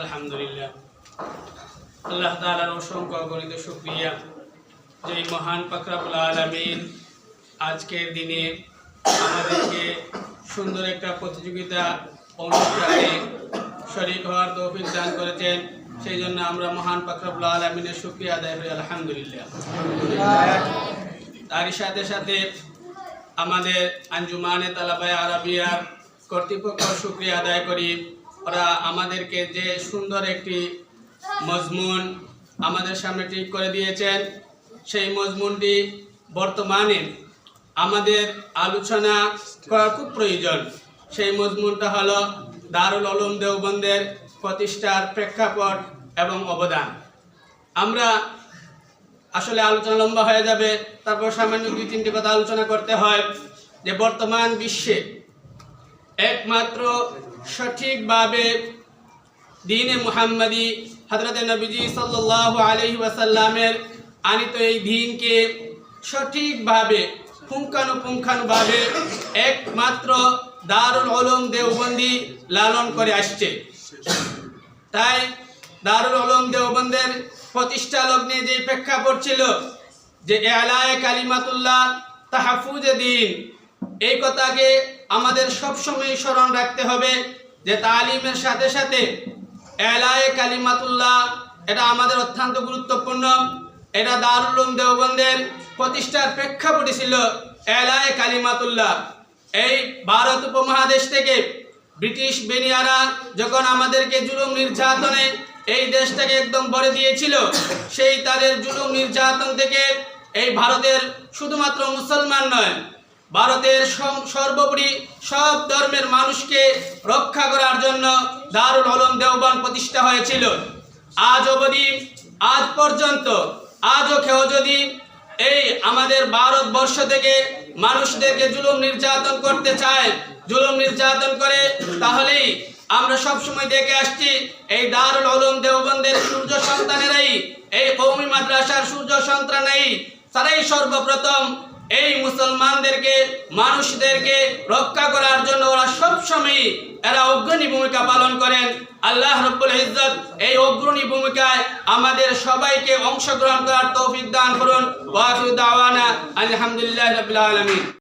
আলহামদুলিল্লাহ। আল্লাহ তালার অসংখ্য শুক্রিয়া। যে মহান আলমিন। আজকের দিনে আমাদেরকে সুন্দর একটা প্রতিযোগিতা অনুষ্ঠানে হওয়ার দান করেছেন। সেই জন্য আমরা মহান পাকরাবুল আলমিনের শুক্রিয়া আদায় করি, আলহামদুলিল্লাহ। তারই সাথে সাথে আমাদের আঞ্জুমানে আরাবিয়ার কর্তৃপক্ষ শুক্রিয়া আদায় করি। ওরা আমাদেরকে যে সুন্দর একটি মজমুন আমাদের সামনে ঠিক করে দিয়েছেন, সেই মজমুনটি বর্তমানে আমাদের আলোচনা করা খুব প্রয়োজন। সেই মজমুনটা হলো দারুল আলম দেওবন্দের প্রতিষ্ঠার প্রেক্ষাপট এবং অবদান। আমরা আসলে আলোচনা লম্বা হয়ে যাবে, তারপর সামান্য দুই তিনটি কথা আলোচনা করতে হয় যে বর্তমান বিশ্বে একমাত্র সঠিকভাবে দিনে মুহাম্মাদি হজরত নবীজি সাল্লাহ আলহি ওয়াসাল্লামের আনিত এই দিনকে সঠিকভাবে, পুঙ্খানুপুঙ্খানুভাবে একমাত্র দারুল আলম দেওবন্দি লালন করে আসছে। তাই দারুল আলম দেওবন্দের প্রতিষ্ঠা লগ্নে যে প্রেক্ষাপট ছিল যে এলায় কালিমাতুল্লাহ তাহাফুজ দিন এই কথাকে আমাদের সবসময় স্মরণ রাখতে হবে যে তালিমের সাথে সাথে এলায় কালিমাতুল্লাহ, এটা আমাদের অত্যন্ত গুরুত্বপূর্ণ। এটা দারুল উলুম দেওবন্দের প্রতিষ্ঠার প্রেক্ষাপটই ছিল এলায় কালিমাতুল্লাহ। এই ভারত উপমহাদেশ থেকে ব্রিটিশ বেনিয়ারা যখন আমাদেরকে জুলুম নির্যাতনে এই দেশটাকে একদম ভরে দিয়েছিল, সেই তাদের জুলুম নির্যাতন থেকে এই ভারতের শুধুমাত্র মুসলমান নয় ভারতের সর্বোপরি সব ধর্মের মানুষকে রক্ষা করার জন্য দারুল আলম দেওবান প্রতিষ্ঠা হয়েছিল। আজ অবধি, আজ পর্যন্ত, আজও কেউ যদি এই আমাদের ভারতবর্ষ থেকে মানুষদেরকে জুলুম নির্যাতন করতে চায়, জুলুম নির্যাতন করে, তাহলেই আমরা সব সময় দেখে আসছি এই দারুল আলম দেওবন্দের সূর্য সন্তানেরাই, এই কৌমি মাদ্রাসার সূর্য সন্তানেরাই তারাই সর্বপ্রথম এই মুসলমানদেরকে, মানুষদেরকে রক্ষা করার জন্য ওরা সবসময় এরা অগ্রণী ভূমিকা পালন করেন। আল্লাহ রব্বুল ইজ্জত এই অগ্রণী ভূমিকায় আমাদের সবাইকে অংশগ্রহণ করার তৌফিক দান করুন। ওয়াফিউ দাওয়ানা আলহামদুলিল্লাহ আলামিন।